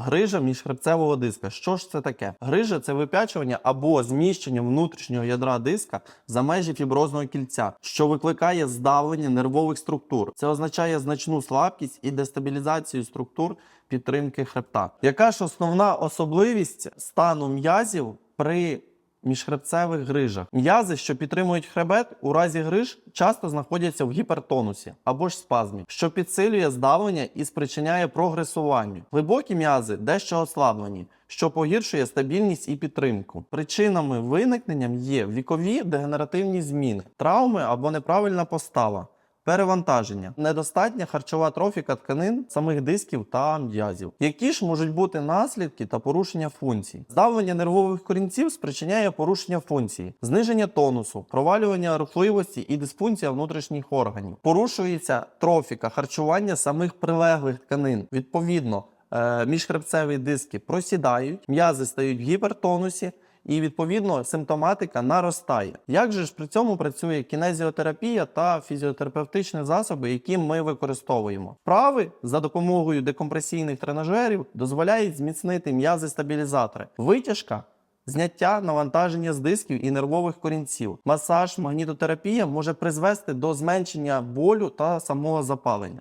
Грижа міжхребцевого диска. Що ж це таке? Грижа це випячування або зміщення внутрішнього ядра диска за межі фіброзного кільця, що викликає здавлення нервових структур. Це означає значну слабкість і дестабілізацію структур підтримки хребта. Яка ж основна особливість стану м'язів при міжхребцевих грижах? М'язи, що підтримують хребет, у разі гриж часто знаходяться в гіпертонусі або ж спазмі, що підсилює здавлення і спричиняє прогресування. Глибокі м'язи дещо ослаблені. Що погіршує стабільність і підтримку. Причинами виникнення є вікові дегенеративні зміни, травми або неправильна постава, перевантаження, недостатня харчова трофіка тканин, самих дисків та м'язів. Які ж можуть бути наслідки та порушення функцій? Здавлення нервових корінців спричиняє порушення функції, зниження тонусу, провалювання рухливості і дисфункція внутрішніх органів. Порушується трофіка, харчування самих прилеглих тканин. Відповідно, е, міжхребцеві диски просідають, м'язи стають в гіпертонусі. І відповідно симптоматика наростає. Як же ж при цьому працює кінезіотерапія та фізіотерапевтичні засоби, які ми використовуємо? Вправи за допомогою декомпресійних тренажерів дозволяють зміцнити м'язи стабілізатори. Витяжка Зняття навантаження з дисків і нервових корінців. Масаж, магнітотерапія може призвести до зменшення болю та самого запалення.